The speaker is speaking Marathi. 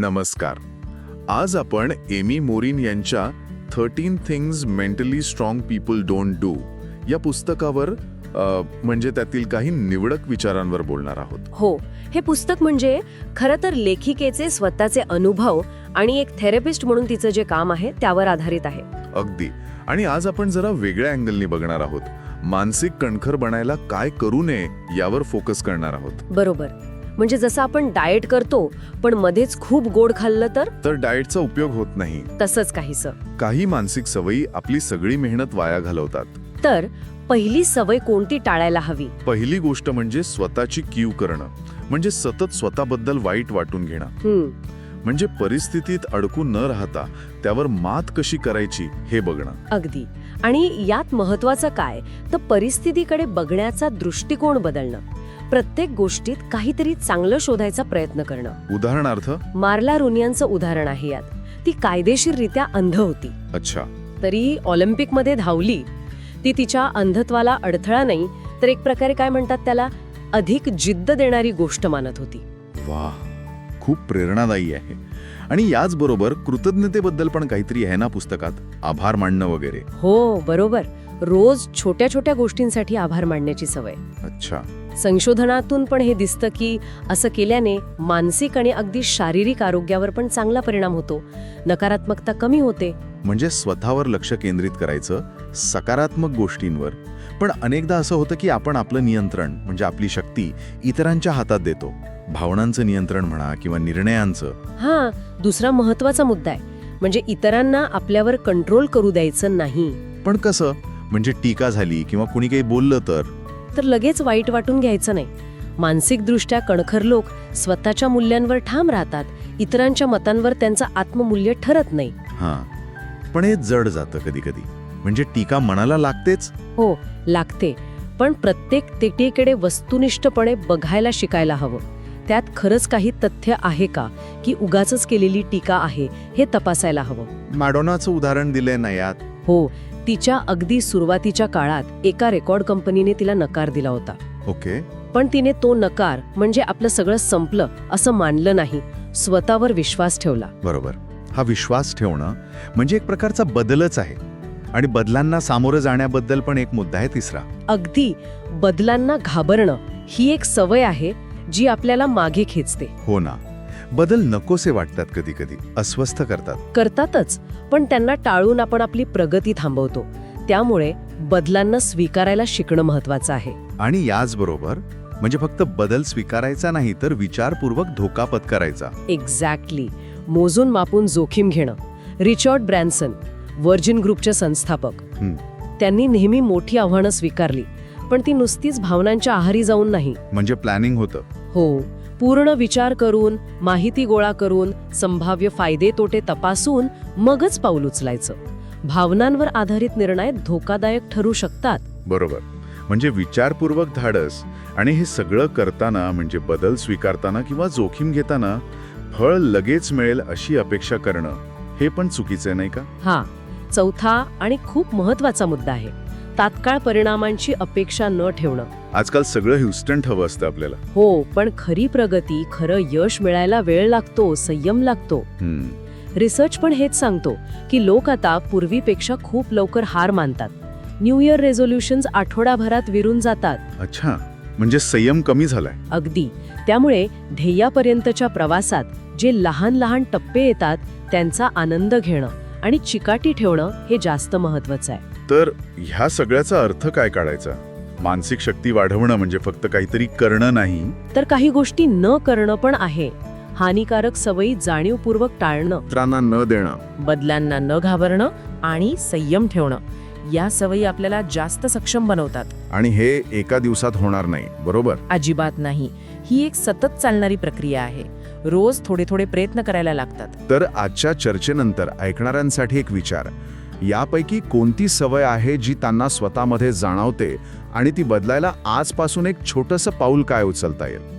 नमस्कार. आज आपण एमी मोरिन यांच्या thirteen things mentally strong people don't do या पुस्तकावर म्हणजे त्यातील काही निवडक विचारांवर बोलणार आहोत. हो हे पुस्तक म्हणजे खरं तर लेखिकेचे स्वतःचे अनुभव आणि एक थेरपिस्ट म्हणून तिचं जे काम आहे त्यावर आधारित आहे. अगदी. आणि आज आपण जरा वेगळ्या अँगलनी बघणार आहोत. मानसिक कणखर बनायला काय करू नये यावर फोकस करणार आहोत. बरोबर. म्हणजे जसं आपण डाएट करतो पण मध्येच खूप गोड खाल्लं तर? तर डाएटचा उपयोग होत नाही. तसंच काहीसं. काही मानसिक सवयी आपली सगळी मेहनत वाया घालवतात. तर पहिली सवय कोणती टाळायला हवी? पहिली गोष्ट म्हणजे स्वतःची कीव करणं. म्हणजे सतत स्वतःबद्दल वाईट वाटून घेणं. हम्म. म्हणजे परिस्थितीत अडकून न राहता त्यावर मात कशी करायची हे बघणं. अगदी. आणि यात महत्वाचं काय? तर परिस्थितीकडे बघण्याचा दृष्टिकोन बदलणं. प्रत्येक गोष्टीत काहीतरी चांगलं शोधायचा प्रयत्न करणं. उदाहरणार्थ? मार्ला रुनियांचं उदाहरण आहे यात. ती कायदेशीररित्या अंध होती. अच्छा. तरी ऑलिम्पिकमध्ये धावली. ती तिच्या अंधत्वाला अडथळा नाही तर एक प्रकारे काय म्हणतात त्याला? अधिक जिद्द देणारी गोष्ट मानत होती. वा खूप प्रेरणादायी आहे. आणि याचबरोबर कृतज्ञतेबद्दल पण काहीतरी आहे ना पुस्तकात? आभार मानणं वगैरे. हो बरोबर. रोज छोट्या छोट्या गोष्टींसाठी आभार मानण्याची सवय. अच्छा. संशोधनातून पण हे दिसतं की असं केल्याने मानसिक आणि अगदी शारीरिक आरोग्यावर पण चांगला परिणाम होतो. नकारात्मकता कमी होते. म्हणजे स्वतःवर लक्ष केंद्रित करायचं सकारात्मक गोष्टींवर. पण अनेकदा असं होतं की आपण आपलं नियंत्रण म्हणजे आपली शक्ती इतरांच्या हातात देतो. भावनांचं नियंत्रण म्हणा किंवा निर्णयांचं. हा दुसरा महत्त्वाचा मुद्दा आहे. म्हणजे इतरांना आपल्यावर कंट्रोल करू द्यायचं नाही. पण कसं? म्हणजे टीका झाली किंवा कुणी काही बोललं तर? तर लगेच वाईट वाटून घ्यायचं नाही. मानसिकदृष्ट्या कणखर लोक स्वतःच्या मूल्यांवर ठाम राहतात. इतरांच्या मतांवर त्यांचं आत्ममूल्य ठरत नाही. हां. पण हे जड जातं कधी कधी. म्हणजे टीका मनाला लागतेच? हो लागते. पण प्रत्येक टीकेकडे वस्तुनिष्ठपणे बघायला शिकायला हवं. त्यात खरंच काही तथ्य आहे का? की उगाचच केलेली टीका आहे हे तपासायला हवं. मॅडोनाचं उदाहरण दिलंय ना यात? हो तिच्या अगदी सुरुवातीच्या काळात एका रेकॉर्ड कंपनीने तिला नकार दिला होता. ओके. पण तिने तो नकार म्हणजे आपलं सगळं संपलं असं मानलं नाही स्वतःवर विश्वास ठेवला. बरोबर. हा विश्वास ठेवणं म्हणजे एक प्रकारचा बदलच आहे. आणि बदलांना सामोरं जाण्याबद्दल पण एक मुद्दा आहे तिसरा. अगदी बदलांना घाबरणं ही एक सवय आहे जी आपल्याला मागे खेचते. हो ना. बदल नकोसे वाटतात कधी कधी अस्वस्थ करतात. करतातच पण त्यांना टाळून आपण आपली प्रगती थांबवतो. त्यामुळे बदलांना स्वीकारायला शिकणं महत्वाचं आहे. आणि याचबरोबर म्हणजे फक्त बदल स्वीकारायचा नाही तर विचारपूर्वक धोका पत्करायचा एक्झॅक्टली मोजून मापून जोखीम घेणं. रिचॉर्ड ब्रॅन्सन वर्जिन ग्रुपचे संस्थापक. त्यांनी नेहमी मोठी आव्हानं स्वीकारली पण ती नुसतीच भावनांच्या आहारी जाऊन नाही. म्हणजे प्लॅनिंग होतं. हो. पूर्ण विचार करून माहिती गोळा करून संभाव्य फायदे तोटे तपासून मगच पाऊल उचलायचं. भावनांवर आधारित निर्णय धोकादायक ठरू शकतात. बरोबर. म्हणजे विचारपूर्वक धाडस आणि हे सगळं करताना म्हणजे बदल स्वीकारताना किंवा जोखीम घेताना फळ लगेच मिळेल अशी अपेक्षा करणं हे पण चुकीचं नाही का? हा. चौथा आणि खूप महत्त्वाचा मुद्दा आहे. तात्काळ परिणामांची अपेक्षा न ठेवणं. आजकाल सगळं ह्युस्टंट हवं असतं आपल्याला. हो पण खरी प्रगती खरं यश मिळायला वेळ लागतो संयम लागतो. हम्म, रिसर्च पण हेच सांगतो की लोक आता पूर्वीपेक्षा खूप लवकर हार मानतात. न्यू इयर रेझोल्युशन्स आठवडाभरात विरून जातात. अच्छा म्हणजे संयम कमी झालाय. अगदी. त्यामुळे ध्येयापर्यंतच्या प्रवासात जे लहान लहान टप्पे येतात त्यांचा आनंद घेणं आणि चिकाटी ठेवणं हे जास्त महत्वाचं आहे. तर ह्या सगळ्याचा अर्थ काय काढायचा? मानसिक शक्ती वाढवणं म्हणजे फक्त काहीतरी करणं नाही. तर काही गोष्टी न करणं पण आहे. हानिकारक सवयी जाणीवपूर्वक टाळणं. इतरांना न देणं. बदलांना न घाबरणं आणि संयम ठेवणं. या सवयी आपल्याला जास्त सक्षम बनवतात. आणि हे एका दिवसात होणार नाही बरोबर? अजिबात नाही. ही एक सतत चालणारी प्रक्रिया आहे. रोज थोडे थोडे प्रयत्न करायला लागतात. तर आजच्या चर्चेनंतर ऐकणाऱ्यांसाठी एक विचार. यापैकी कोणती सवय आहे जी त्यांना स्वतःमध्ये जाणवते आणि ती बदलायला आजपासून एक छोटंसं पाऊल काय उचलता येईल?